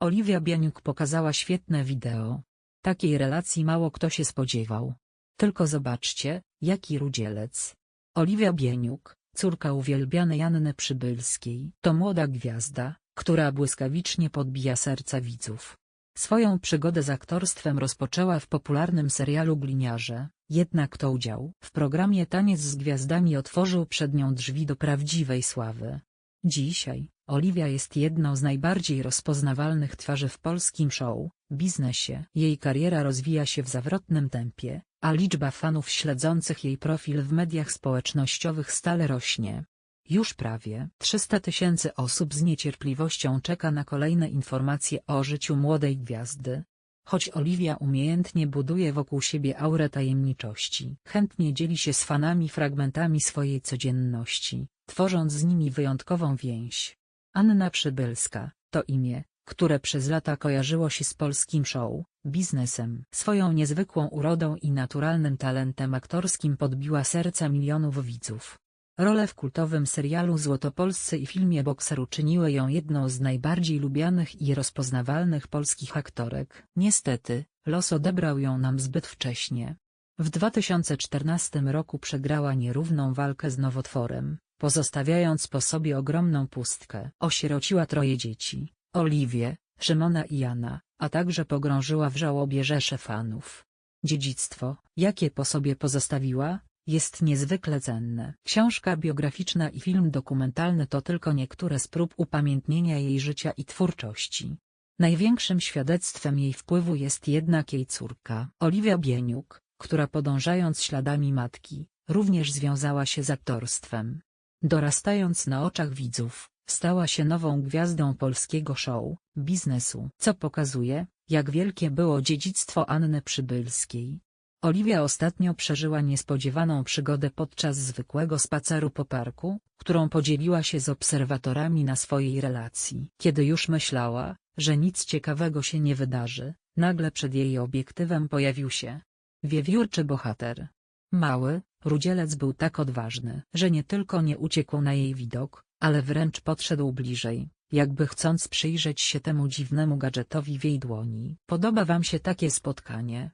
Oliwia Bieniuk pokazała świetne wideo. Takiej relacji mało kto się spodziewał. Tylko zobaczcie, jaki rudzielec. Oliwia Bieniuk, córka uwielbianej Anny Przybylskiej, to młoda gwiazda, która błyskawicznie podbija serca widzów. Swoją przygodę z aktorstwem rozpoczęła w popularnym serialu Gliniarze, jednak to udział w programie Taniec z Gwiazdami otworzył przed nią drzwi do prawdziwej sławy. Dzisiaj, Oliwia jest jedną z najbardziej rozpoznawalnych twarzy w polskim show, biznesie. Jej kariera rozwija się w zawrotnym tempie, a liczba fanów śledzących jej profil w mediach społecznościowych stale rośnie. Już prawie 300 tysięcy osób z niecierpliwością czeka na kolejne informacje o życiu młodej gwiazdy. Choć Oliwia umiejętnie buduje wokół siebie aurę tajemniczości, chętnie dzieli się z fanami fragmentami swojej codzienności, tworząc z nimi wyjątkową więź. Anna Przybylska, to imię, które przez lata kojarzyło się z polskim show, biznesem. Swoją niezwykłą urodą i naturalnym talentem aktorskim podbiła serca milionów widzów. Role w kultowym serialu Złotopolscy i filmie Bokser uczyniły ją jedną z najbardziej lubianych i rozpoznawalnych polskich aktorek. Niestety, los odebrał ją nam zbyt wcześnie. W 2014 roku przegrała nierówną walkę z nowotworem, pozostawiając po sobie ogromną pustkę. Osierociła troje dzieci, Oliwię, Szymona i Jana, a także pogrążyła w żałobie rzesze fanów. Dziedzictwo, jakie po sobie pozostawiła, jest niezwykle cenne. Książka biograficzna i film dokumentalny to tylko niektóre z prób upamiętnienia jej życia i twórczości. Największym świadectwem jej wpływu jest jednak jej córka, Oliwia Bieniuk, która podążając śladami matki, również związała się z aktorstwem. Dorastając na oczach widzów, stała się nową gwiazdą polskiego show, biznesu, co pokazuje, jak wielkie było dziedzictwo Anny Przybylskiej. Oliwia ostatnio przeżyła niespodziewaną przygodę podczas zwykłego spaceru po parku, którą podzieliła się z obserwatorami na swojej relacji. Kiedy już myślała, że nic ciekawego się nie wydarzy, nagle przed jej obiektywem pojawił się wiewiórczy bohater. Mały, rudzielec był tak odważny, że nie tylko nie uciekł na jej widok, ale wręcz podszedł bliżej, jakby chcąc przyjrzeć się temu dziwnemu gadżetowi w jej dłoni. Podoba wam się takie spotkanie?